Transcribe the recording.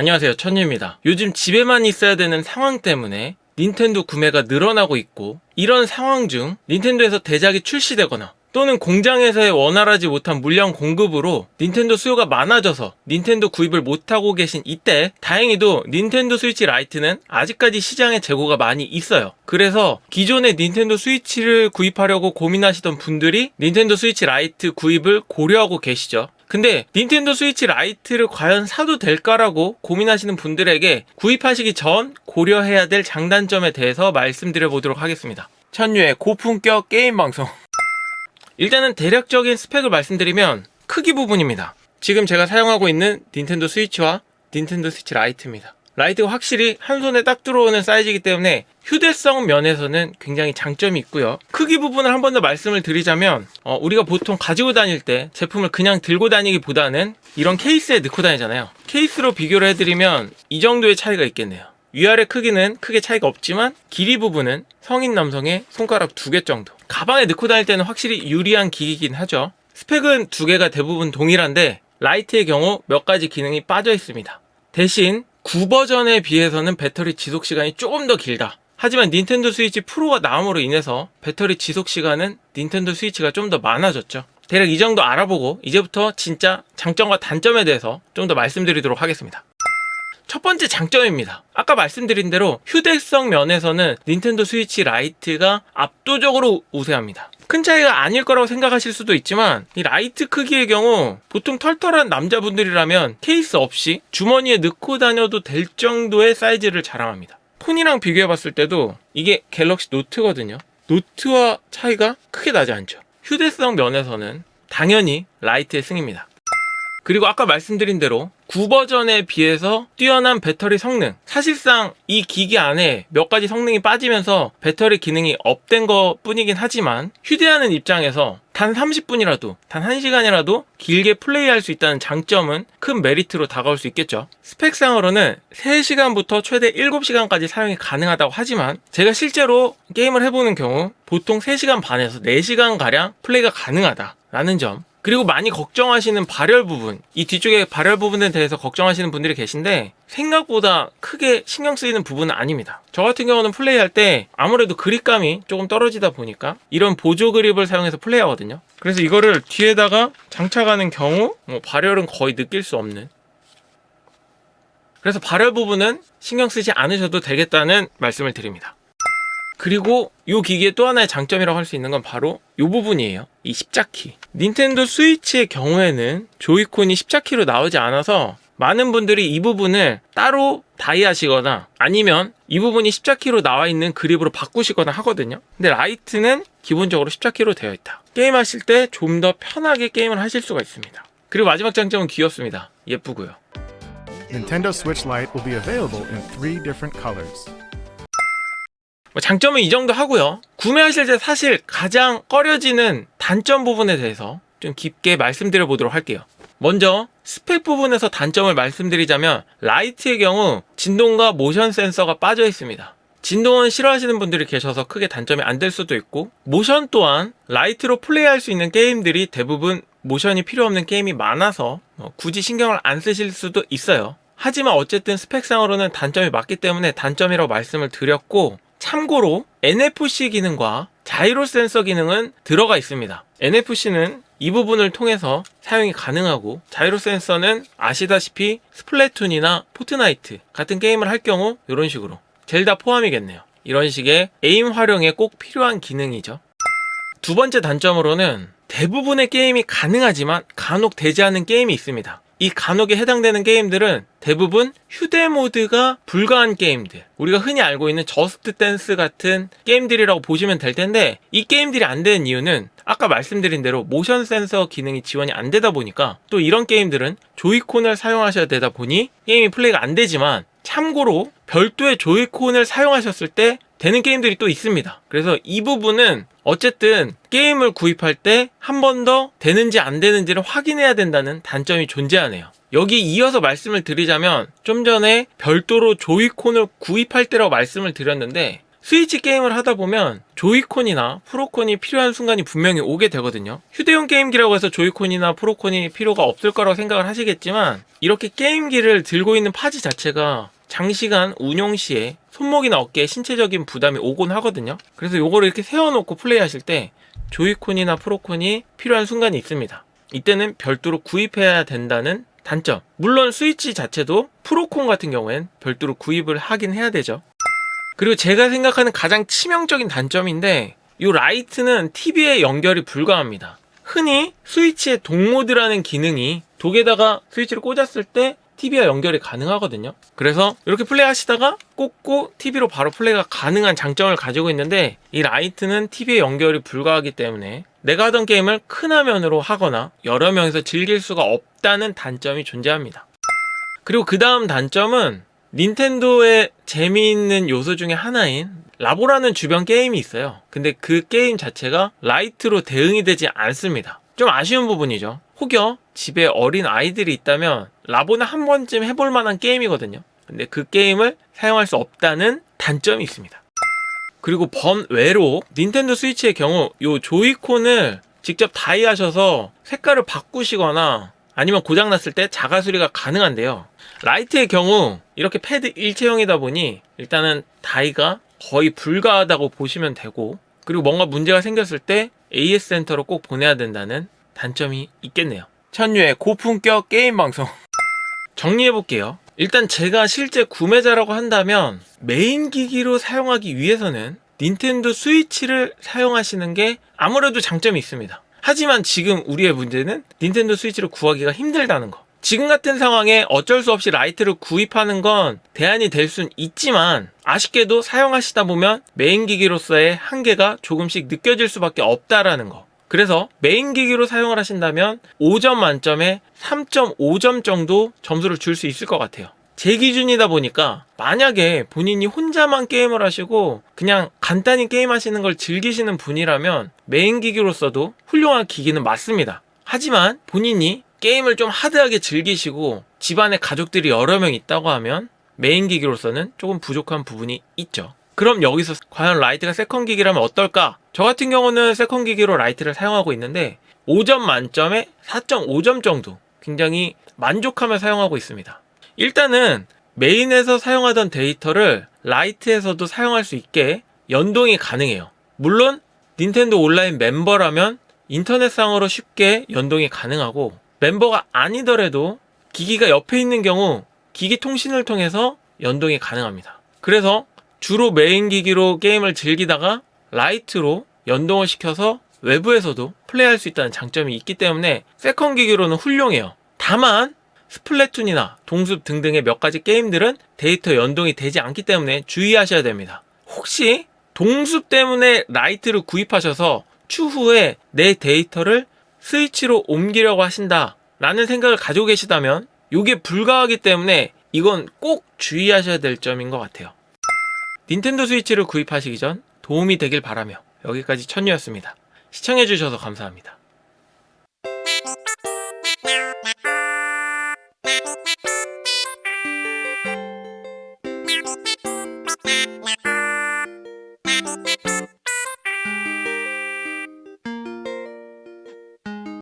안녕하세요. 천유입니다. 요즘 집에만 있어야 되는 상황 때문에 닌텐도 구매가 늘어나고 있고 이런 상황 중 닌텐도에서 대작이 출시되거나 또는 공장에서의 원활하지 못한 물량 공급으로 닌텐도 수요가 많아져서 닌텐도 구입을 못하고 계신 이때 다행히도 닌텐도 스위치 라이트는 아직까지 시장에 재고가 많이 있어요. 그래서 기존의 닌텐도 스위치를 구입하려고 고민하시던 분들이 닌텐도 스위치 라이트 구입을 고려하고 계시죠. 근데 닌텐도 스위치 라이트를 과연 사도 될까라고 고민하시는 분들에게 구입하시기 전 고려해야 될 장단점에 대해서 말씀드려 보도록 하겠습니다. 천유의 고품격 게임 방송. 일단은 대략적인 스펙을 말씀드리면 크기 부분입니다. 지금 제가 사용하고 있는 닌텐도 스위치와 닌텐도 스위치 라이트입니다. 라이트가 확실히 한 손에 딱 들어오는 사이즈이기 때문에 휴대성 면에서는 굉장히 장점이 있고요. 크기 부분을 한 번 더 말씀을 드리자면 어, 우리가 보통 가지고 다닐 때 제품을 그냥 들고 다니기보다는 이런 케이스에 넣고 다니잖아요. 케이스로 비교를 해드리면 이 정도의 차이가 있겠네요. 위아래 크기는 크게 차이가 없지만 길이 부분은 성인 남성의 손가락 두 개 정도. 가방에 넣고 다닐 때는 확실히 유리한 기기긴 하죠. 스펙은 두 개가 대부분 동일한데 라이트의 경우 몇 가지 기능이 빠져 있습니다. 대신 9버전에 비해서는 배터리 지속 시간이 조금 더 길다. 하지만 닌텐도 스위치 프로가 나옴으로 인해서 배터리 지속 시간은 닌텐도 스위치가 좀 더 많아졌죠. 대략 이 정도 알아보고 이제부터 진짜 장점과 단점에 대해서 좀 더 말씀드리도록 하겠습니다. 첫 번째 장점입니다. 아까 말씀드린 대로 휴대성 면에서는 닌텐도 스위치 라이트가 압도적으로 우세합니다. 큰 차이가 아닐 거라고 생각하실 수도 있지만 이 라이트 크기의 경우 보통 털털한 남자분들이라면 케이스 없이 주머니에 넣고 다녀도 될 정도의 사이즈를 자랑합니다. 폰이랑 비교해 봤을 때도 이게 갤럭시 노트거든요. 노트와 차이가 크게 나지 않죠. 휴대성 면에서는 당연히 라이트의 승입니다. 그리고 아까 말씀드린 대로 9버전에 비해서 뛰어난 배터리 성능. 사실상 이 기기 안에 몇 가지 성능이 빠지면서 배터리 기능이 업된 것 뿐이긴 하지만 휴대하는 입장에서 단 30분이라도, 단 1시간이라도 길게 플레이할 수 있다는 장점은 큰 메리트로 다가올 수 있겠죠. 스펙상으로는 3시간부터 최대 7시간까지 사용이 가능하다고 하지만 제가 실제로 게임을 해보는 경우 보통 3시간 반에서 4시간 가량 플레이가 가능하다 라는 점 그리고 많이 걱정하시는 발열 부분, 이 뒤쪽에 발열 부분에 대해서 걱정하시는 분들이 계신데 생각보다 크게 신경 쓰이는 부분은 아닙니다. 저 같은 경우는 플레이할 때 아무래도 그립감이 조금 떨어지다 보니까 이런 보조 그립을 사용해서 플레이하거든요. 그래서 이거를 뒤에다가 장착하는 경우 뭐 발열은 거의 느낄 수 없는 그래서 발열 부분은 신경 쓰지 않으셔도 되겠다는 말씀을 드립니다. 그리고 이 기기의 또 하나의 장점이라고 할 수 있는 건 바로 이 부분이에요. 이 십자키. 닌텐도 스위치의 경우에는 조이콘이 십자키로 나오지 않아서 많은 분들이 이 부분을 따로 다이하시거나 아니면 이 부분이 십자키로 나와 있는 그립으로 바꾸시거나 하거든요. 근데 라이트는 기본적으로 십자키로 되어 있다. 게임하실 때 좀 더 편하게 게임을 하실 수가 있습니다. 그리고 마지막 장점은 귀엽습니다. 예쁘고요. Nintendo Switch Lite will be available in three different colors. 뭐 장점은 이 정도 하고요. 구매하실 때 사실 가장 꺼려지는 단점 부분에 대해서 좀 깊게 말씀드려 보도록 할게요. 먼저 스펙 부분에서 단점을 말씀드리자면 라이트의 경우 진동과 모션 센서가 빠져 있습니다. 진동은 싫어하시는 분들이 계셔서 크게 단점이 안 될 수도 있고 모션 또한 라이트로 플레이할 수 있는 게임들이 대부분 모션이 필요 없는 게임이 많아서 어, 굳이 신경을 안 쓰실 수도 있어요. 하지만 어쨌든 스펙상으로는 단점이 맞기 때문에 단점이라고 말씀을 드렸고 참고로 NFC 기능과 자이로 센서 기능은 들어가 있습니다. NFC는 이 부분을 통해서 사용이 가능하고 자이로 센서는 아시다시피 스플래툰이나 포트나이트 같은 게임을 할 경우 이런 식으로 젤다 포함이겠네요. 이런 식의 에임 활용에 꼭 필요한 기능이죠. 두 번째 단점으로는 대부분의 게임이 가능하지만 간혹 되지 않는 게임이 있습니다. 이 간혹에 해당되는 게임들은 대부분 휴대 모드가 불가한 게임들. 우리가 흔히 알고 있는 저스트 댄스 같은 게임들이라고 보시면 될 텐데 이 게임들이 안 되는 이유는 아까 말씀드린 대로 모션 센서 기능이 지원이 안 되다 보니까 또 이런 게임들은 조이콘을 사용하셔야 되다 보니 게임이 플레이가 안 되지만 참고로 별도의 조이콘을 사용하셨을 때 되는 게임들이 또 있습니다. 그래서 이 부분은 어쨌든 게임을 구입할 때 한 번 더 되는지 안 되는지를 확인해야 된다는 단점이 존재하네요. 여기 이어서 말씀을 드리자면 좀 전에 별도로 조이콘을 구입할 때라고 말씀을 드렸는데 스위치 게임을 하다 보면 조이콘이나 프로콘이 필요한 순간이 분명히 오게 되거든요. 휴대용 게임기라고 해서 조이콘이나 프로콘이 필요가 없을 거라고 생각을 하시겠지만 이렇게 게임기를 들고 있는 파지 자체가 장시간 운용 시에 손목이나 어깨에 신체적인 부담이 오곤 하거든요. 그래서 요거를 이렇게 세워놓고 플레이하실 때 조이콘이나 프로콘이 필요한 순간이 있습니다. 이때는 별도로 구입해야 된다는 단점. 물론 스위치 자체도 프로콘 같은 경우엔 별도로 구입을 하긴 해야 되죠. 그리고 제가 생각하는 가장 치명적인 단점인데 이 라이트는 TV에 연결이 불가합니다. 흔히 스위치의 동모드라는 기능이 독에다가 스위치를 꽂았을 때 TV와 연결이 가능하거든요. 그래서 이렇게 플레이 하시다가 꽂고 TV로 바로 플레이가 가능한 장점을 가지고 있는데 이 라이트는 TV에 연결이 불가하기 때문에 내가 하던 게임을 큰 화면으로 하거나 여러 명이서 즐길 수가 없다는 단점이 존재합니다. 그리고 그 다음 단점은 닌텐도의 재미있는 요소 중에 하나인 라보라는 주변 게임이 있어요. 근데 그 게임 자체가 라이트로 대응이 되지 않습니다. 좀 아쉬운 부분이죠. 혹여 집에 어린 아이들이 있다면 라보는 한 번쯤 해볼 만한 게임이거든요. 근데 그 게임을 사용할 수 없다는 단점이 있습니다. 그리고 번외로 닌텐도 스위치의 경우 요 조이콘을 직접 다이하셔서 색깔을 바꾸시거나 아니면 고장났을 때 자가 수리가 가능한데요. 라이트의 경우 이렇게 패드 일체형이다 보니 일단은 다이가 거의 불가하다고 보시면 되고 그리고 뭔가 문제가 생겼을 때 AS 센터로 꼭 보내야 된다는 단점이 있겠네요. 천유의 고품격 게임 방송 정리해 볼게요. 일단 제가 실제 구매자라고 한다면 메인 기기로 사용하기 위해서는 닌텐도 스위치를 사용하시는 게 아무래도 장점이 있습니다. 하지만 지금 우리의 문제는 닌텐도 스위치를 구하기가 힘들다는 거. 지금 같은 상황에 어쩔 수 없이 라이트를 구입하는 건 대안이 될 순 있지만 아쉽게도 사용하시다 보면 메인 기기로서의 한계가 조금씩 느껴질 수밖에 없다라는 거. 그래서 메인 기기로 사용을 하신다면 5점 만점에 3.5점 정도 점수를 줄 수 있을 것 같아요. 제 기준이다 보니까 만약에 본인이 혼자만 게임을 하시고 그냥 간단히 게임 하시는 걸 즐기시는 분이라면 메인 기기로서도 훌륭한 기기는 맞습니다. 하지만 본인이 게임을 좀 하드하게 즐기시고 집안에 가족들이 여러 명 있다고 하면 메인 기기로서는 조금 부족한 부분이 있죠. 그럼 여기서 과연 라이트가 세컨 기기라면 어떨까? 저 같은 경우는 세컨 기기로 라이트를 사용하고 있는데 5점 만점에 4.5점 정도 굉장히 만족하며 사용하고 있습니다. 일단은 메인에서 사용하던 데이터를 라이트에서도 사용할 수 있게 연동이 가능해요. 물론 닌텐도 온라인 멤버라면 인터넷상으로 쉽게 연동이 가능하고 멤버가 아니더라도 기기가 옆에 있는 경우 기기 통신을 통해서 연동이 가능합니다. 그래서 주로 메인 기기로 게임을 즐기다가 라이트로 연동을 시켜서 외부에서도 플레이할 수 있다는 장점이 있기 때문에 세컨 기기로는 훌륭해요. 다만 스플래툰이나 동숲 등등의 몇 가지 게임들은 데이터 연동이 되지 않기 때문에 주의하셔야 됩니다. 혹시 동숲 때문에 라이트를 구입하셔서 추후에 내 데이터를 스위치로 옮기려고 하신다 라는 생각을 가지고 계시다면 이게 불가하기 때문에 이건 꼭 주의하셔야 될 점인 것 같아요. 닌텐도 스위치를 구입하시기 전 도움이 되길 바라며 여기까지 천유였습니다. 시청해주셔서 감사합니다.